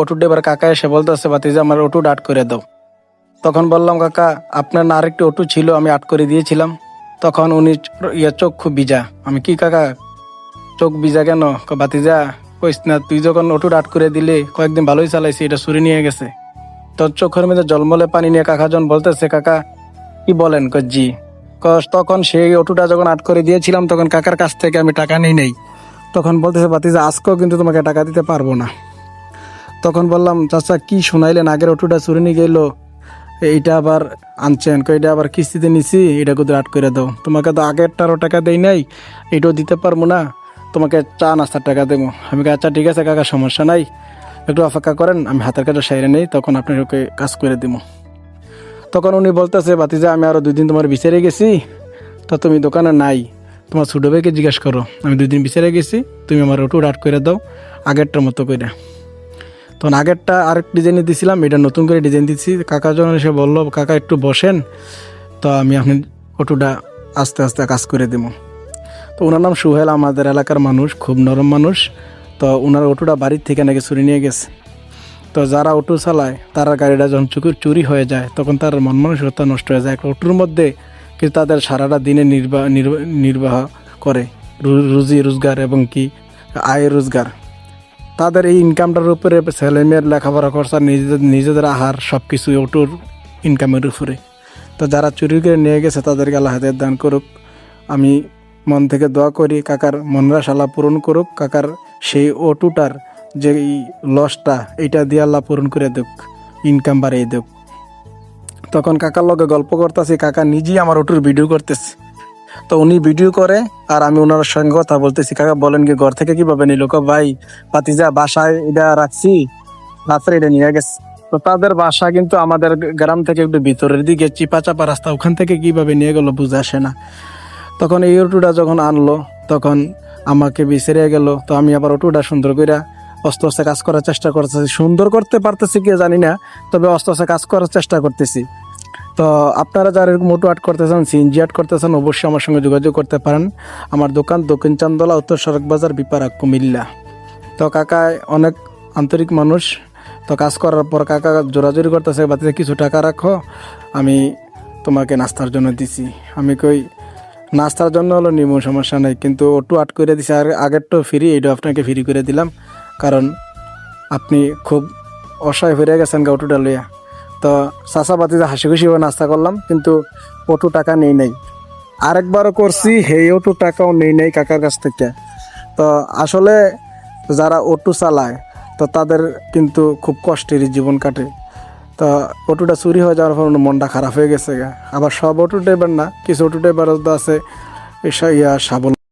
Auto driver কাকা এসে বলতেছে বাতিজা আমার অটো আট করে দাও। তখন বললাম, কাকা, আপনার না আরেকটি অটো ছিল, আমি আট করে দিয়েছিলাম। তখন উনি ইয়ে চোখ খুব ভিজা। আমি, কি কাকা, চোখ ভিজা কেন? বাতিজা কইস না, তুই যখন অটো আট করে দিলে, কয়েকদিন ভালোই চালাইছি, এটা চুরি নিয়ে গেছে। তোর চোখের মধ্যে জলমলে পানি নিয়ে কাকা যখন বলতেছে, কাকা, কি বলেন? জি। তখন সেই অটুটা যখন আট করে দিয়েছিলাম, তখন কাকার কাছ থেকে আমি টাকা নিই নেই। তখন বলতেছে বাতিজা আজকেও কিন্তু তোমাকে টাকা দিতে পারব না। তখন বললাম, চাচা, কি শোনাইলেন? আগের অটোটা চুরি নিয়ে গেলো এইটা আবার আনছেন। এটা আবার কিস্তিতে নিছি। এটা কোথাও আট করে দাও। তোমাকে তো আগেরটারও টাকা দেই নাই। এটাও দিতে পারব না। তোমাকে চা নাস্তার টাকা দেবো। আমি আচ্ছা ঠিক আছে কাকা, সমস্যা নাই। একটু অপেক্ষা করেন, আমি হাতের কাজটা সাইরে নেই। তখন আপনার ওকে কাজ করে দিব তখন উনি বলতেছে বাতিজা আমি আরও দুই দিন তোমার বিচারে গেছি। তো তুমি দোকানে নাই। তোমার ছোটো ভাইকে জিজ্ঞেস করো। আমি দুই দিন বিচারে গেছি। তুমি আমার ওটু আট করে দাও, আগেরটার মতো করে। তখন আগেরটা আরেক ডিজাইনে দিছিলাম, এটা নতুন করে ডিজাইন দিচ্ছি কাকা যখন এসে বলল, কাকা, একটু বসেন, তো আমি আপনি অটোটা আস্তে আস্তে কাজ করে দেবো। তো ওনার নাম সুহেল, আমাদের এলাকার মানুষ, খুব নরম মানুষ। তো ওনার অটোটা বাড়ির থেকে নাকি চুরি নিয়ে গেছে। তো যারা অটো চালায়, তারা গাড়িটা যখন চুরি চুরি হয়ে যায়, তখন তার মন মানসিকতা নষ্ট হয়ে যায়। একটা অটোর মধ্যে কিন্তু তাদের সারাটা দিনে নির্বাহ নির্বাহ করে। রুজি, রোজগার এবং কি? আয় রোজগার। তাদের এই ইনকামটার উপরে ছেলেমেয়ের লেখাপড়া খরচা, নিজেদের নিজেদের আহার সব কিছু ওটুর ইনকামের উপরে। তো যারা চুরি করে নিয়ে গেছে, তাদেরকে আল্লাহ হাতের দান করুক। আমি মন থেকে দোয়া করি, কাকার মনরা শালা পূরণ করুক, কাকার সেই অটুটার যে লসটা এইটা দিয়ে আল্লাহ পূরণ করে দেখ ইনকাম বাড়িয়ে দেখ তখন কাকার লগে গল্প করতেছি, কাকা নিজেই আমার অটুর ভিডিও করতেছে। তো উনি ভিডিও করে আর আমি ওনার সঙ্গে কথা বলতেছি। কাকা, বলেন কি, ঘর থেকে কীভাবে নিল? ভাই পাতিজা বাসায় এটা রাখছি। রাত্রে এটা নিয়ে গেছে। তো তাদের বাসা কিন্তু আমাদের গ্রাম থেকে একটু ভিতরের দিকে চিপা চাপা রাস্তা। ওখান থেকে কীভাবে নিয়ে গেল বুঝে আসে না। তখন এই অটোটা যখন আনলো, তখন আমাকে বিছেরে গেল। তো আমি আবার অটোটা সুন্দর করে অস্তে কাজ করার চেষ্টা করতেছি। সুন্দর করতে পারতেছি কি জানি না, তবে অস্তে কাজ করার চেষ্টা করতেছি। তো আপনারা যারা এরকম মোটো আর্ট করতেছেন সিএনজি আর্ট করতেছেন অবশ্যই আমার সঙ্গে যোগাযোগ করতে পারেন। আমার দোকান দক্ষিণ চান্দলা, উত্তর সড়ক বাজার বিপারা কুমিল্লা। তো কাকা, অনেক আন্তরিক মানুষ। তো কাজ করার পর কাকা জোরাজোরি করতেছে বাতিতে কিছু টাকা রাখো, আমি তোমাকে নাস্তার জন্য দিছি। আমি কই, নাস্তার জন্য হলো নিমো, সমস্যা নেই। কিন্তু ওটু আট করে দিছি, আর আগেরটা ফ্রি এইটা আপনাকে ফ্রি করে দিলাম। কারণ আপনি খুব অসহায় হয়ে গেছেন গা অটুটা লইয়া। তো চাষা বাতিতে হাসি খুশি হয়ে নাস্তা করলাম, কিন্তু অটু টাকা নেই নাই। আরেকবারও করছি, সেই অটু টাকাও নেই নাই কাকার কাছ থেকে। তো আসলে যারা অটো চালায়, তো তাদের কিন্তু খুব কষ্টের জীবন কাটে। তো অটোটা চুরি হয়ে যাওয়ার ফলে মনটা খারাপ হয়ে গেছে। আবার সব অটো ড্রাইভার না, কিছু অটো ড্রাইভার আছে ইয়া সাবল